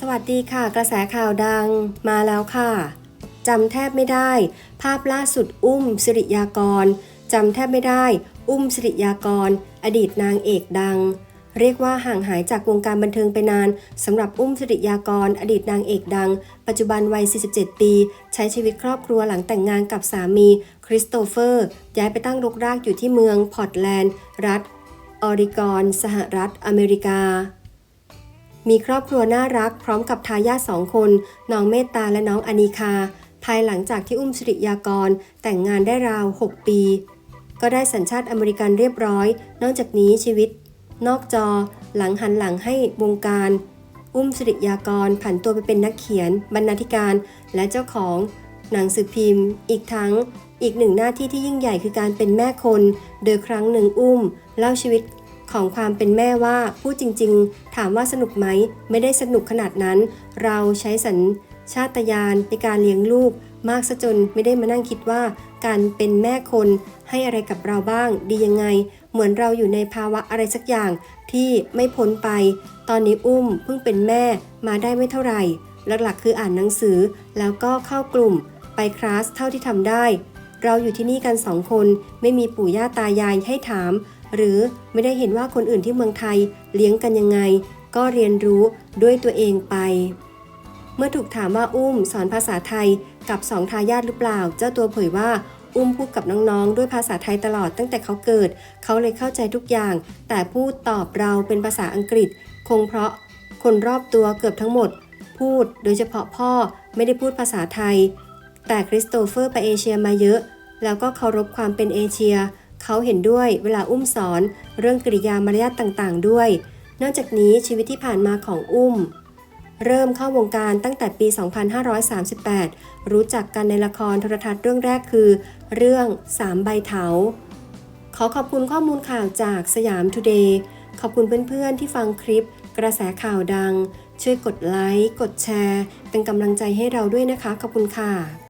สวัสดีค่ะ กระแสข่าวดังมาแล้วค่ะจำแทบไม่ได้ ภาพล่าสุดอุ้มสิริยากรจำแทบไม่ได้ อุ้มสิริยากร อดีตนางเอกดัง เรียกว่าห่างหายจากวงการบันเทิงไปนานสำหรับอุ้มสิริยากร อดีตนางเอกดัง ปัจจุบันวัย 47 ปี ใช้ชีวิตครอบครัวหลังแต่งงานกับสามีคริสโตเฟอร์ ย้ายไปตั้งรกรากอยู่ที่เมืองพอร์ตแลนด์ รัฐออริกอน สหรัฐอเมริกา มีครอบครัวน่ารักพร้อมกับทายาทสองคน น้องเมตตาและน้องอนิคา ภายหลังจากที่อุ้มสิริยากร แต่งงานได้ราว 6 ปี ก็ได้สัญชาติอเมริกันเรียบร้อย นอกจากนี้ชีวิต นอกจอ หลังหันหลังให้วงการ อุ้มสิริยากรผันตัวไปเป็นนักเขียน บรรณาธิการ และเจ้าของหนังสือพิมพ์ อีกทั้งอีกหนึ่งหน้าที่ที่ยิ่งใหญ่คือการเป็นแม่คน โดยครั้งหนึ่งอุ้ม เล่าชีวิต ของความเป็นแม่ว่าพูดจริง ๆ ถามว่าสนุกไหม ไม่ได้สนุกขนาดนั้น เราใช้สัญชาตญาณในการเลี้ยงลูก มากซะจนไม่ได้มานั่งคิดว่า การเป็นแม่คนให้อะไรกับเราบ้าง ดียังไง เหมือนเราอยู่ในภาวะอะไรสักอย่างที่ไม่พ้นไป ตอนนี้อุ้มเพิ่งเป็นแม่มาได้ไม่เท่าไหร่หลักๆ คืออ่านหนังสือ แล้วก็เข้ากลุ่ม ไปคลาสเท่าที่ทำได้ เราอยู่ที่นี่กันสองคน ไม่มีปู่ย่าตายายให้ถาม หรือไม่ได้เห็นว่าคนอื่นที่เมืองไทยเลี้ยงกันยังไง ก็เรียนรู้ด้วยตัวเองไป เมื่อถูกถามว่าอุ้มสอนภาษาไทยกับสองทายาทหรือเปล่า เจ้าตัวเผยว่าอุ้มพูดกับน้องๆ ด้วยภาษาไทยตลอดตั้งแต่เขาเกิด เขาเลยเข้าใจทุกอย่าง แต่พูดตอบเราเป็นภาษาอังกฤษ คงเพราะคนรอบตัวเกือบทั้งหมด พูดโดยเฉพาะพ่อไม่ได้พูดภาษาไทย แต่คริสโตเฟอร์ไปเอเชียมาเยอะ แล้วก็เคารพความเป็นเอเชีย เขาเห็นด้วยเวลาอุ้มสอนเรื่องกริยามารยาทต่างๆ ด้วย นอกจากนี้ชีวิตที่ผ่านมาของอุ้ม เริ่มเข้าวงการตั้งแต่ปี 2538 รู้จักกันในละครโทรทัศน์เรื่องแรกคือ เรื่องสามใบเถา ขอขอบคุณข้อมูลข่าวจากสยามทูเดย์ ขอบคุณเพื่อนๆที่ฟังคลิป กระแสข่าวดัง ช่วยกดไลค์ กดแชร์ เป็นกำลังใจให้เราด้วยนะคะ ขอบคุณค่ะ